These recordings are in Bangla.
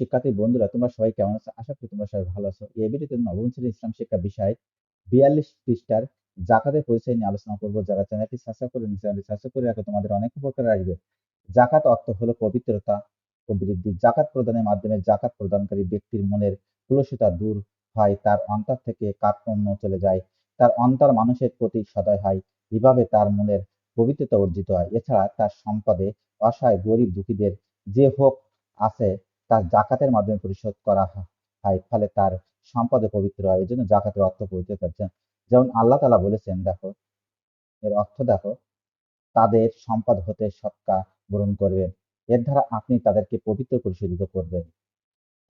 শিক্ষার্থী বন্ধুরা, তোমরা সবাই কেমন আছো? আশা করি তোমরা সবাই ভালো আছো। এই ভিডিওতে নবম শ্রেণির ইসলাম শিক্ষা বিষয় বিয়াল্লিশ পৃষ্ঠার জাকাতের পরিচয় নিয়ে আলোচনা করব। যারা চ্যানেলটি সাবস্ক্রাইব করে চ্যানেলটি সাবস্ক্রাইব করে রাখো। তোমাদের অনেক উপকার আসবে। জাকাত অর্থ হলো পবিত্রতা ও বৃদ্ধি। জাকাত প্রদানের মাধ্যমে জাকাত প্রদানকারী ব্যক্তির মনের কুলসতা দূর হয়, তার অন্তর থেকে কার্পণ্য চলে যায়, তার অন্তর মানুষের প্রতি সদয় হয়, এভাবে তার মনের পবিত্রতা অর্জিত হয়। এছাড়া তার সম্পদে অসহায়, গরিব, দুঃখীদের যে হোক আছে তার জাকাতের মাধ্যমে পরিশোধ করা হয়। ফলে তার সম্পদে পবিত্র হয়। এই জন্য জাকাতের অর্থ পবিত্র যেমন আল্লাহ তালা বলেছেন, দেখো, এর অর্থ দেখো, তাদের সম্পদ হতে সৎকা গ্রহণ করবেন। এর দ্বারা আপনি তাদেরকে পবিত্র পরিশোধিত করবেন।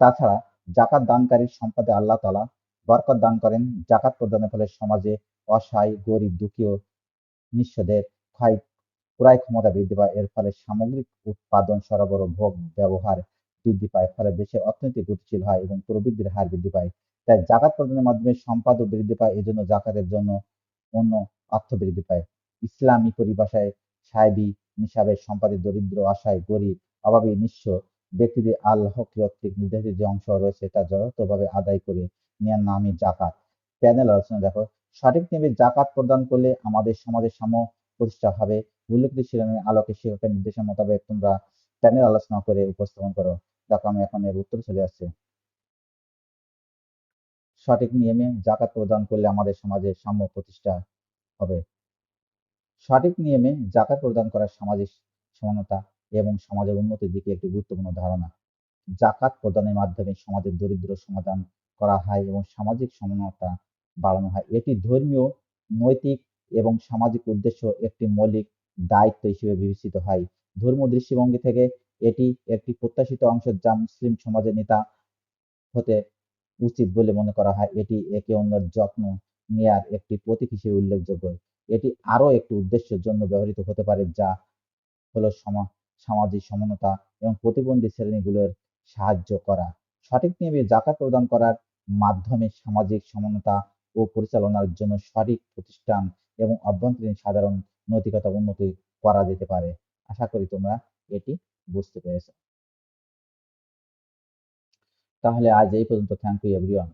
তাছাড়া জাকাত দানকারীর সম্পদে আল্লাহ তালা বরকত দান করেন। জাকাত প্রদানের ফলে সমাজে অসহায়, গরিব, দুঃখী ও নিঃস্বদের ক্ষয়, ক্রয় ক্ষমতা বৃদ্ধি পায়। এর ফলে সামগ্রিক উৎপাদন, সরবরাহ, ভোগ, ব্যবহার বৃদ্ধি পায়, ফলে দেশের অর্থনীতি গতিশীল হয় এবং প্রবৃদ্ধির হার বৃদ্ধি পায়। তাই জাকাত প্রদানের মাধ্যমে সম্পাদও বৃদ্ধি পায়, এজন্য জাকাতের জন্য অন্য অর্থ বৃদ্ধি পায়। ইসলামী পরিভাষায় সাহেবী নিসাবের সম্পাদিত দরিদ্র আশায় গরিব, অভাবী, নিঃস্ব ব্যক্তিদের আল্লাহ কর্তৃক নির্ধারিত যে অংশ রয়েছে তা যথাযথভাবে আদায় করে নেওয়ার নামই জাকাত। প্যানেল আলোচনা দেখো, সঠিক নিয়মে জাকাত প্রদান করলে আমাদের সমাজের সাম্য প্রতিষ্ঠা হবে। উল্লেখিত শিরোনামের আলোকে শিক্ষকের নির্দেশের মোতাবেক তোমরা প্যানেল আলোচনা করে উপস্থাপন করো। দেখো আমি এখন এর উত্তর চলে আসছে। সঠিক নিয়মে জাকাত প্রদান করলে আমাদের সমাজে সাম্য প্রতিষ্ঠা হবে। সঠিক নিয়মে জাকাত প্রদান করা সামাজিক সমানতা এবং সমাজের উন্নতির দিকে একটি গুরুত্বপূর্ণ ধারণা। জাকাত প্রদানের মাধ্যমে সমাজের দরিদ্র সমাধান করা হয় এবং সামাজিক সমানতা বাড়ানো হয়। এটি ধর্মীয়, নৈতিক এবং সামাজিক উদ্দেশ্য একটি মৌলিক দায়িত্ব হিসেবে বিবেচিত হয়। ধর্ম দৃষ্টিভঙ্গি থেকে এটি একটি প্রত্যাশিত অংশ যা মুসলিম সমাজের নেতা হতে উচিত বলে মনে করা হয়। এটি একে অন্যের যত্ন নেয়ার একটি প্রতীক হিসেবে উল্লেখযোগ্য। এটি আরও একটি উদ্দেশ্যের জন্য ব্যবহৃত হতে পারে, যা হলো সামাজিক সমানতা এবং প্রতিবন্ধী শ্রেণীগুলোর সাহায্য করা। সঠিক নিয়মে জাকাত প্রদান করার মাধ্যমে সামাজিক সমানতা ও পরিচালনার জন্য সঠিক প্রতিষ্ঠান এবং অভ্যন্তরীণ সাধারণ নৈতিকতা উন্নতি করা যেতে পারে। আশা করি তোমরা এটি বুঝতে পেরেছে তাহলে আজ এই পর্যন্ত। Thank you everyone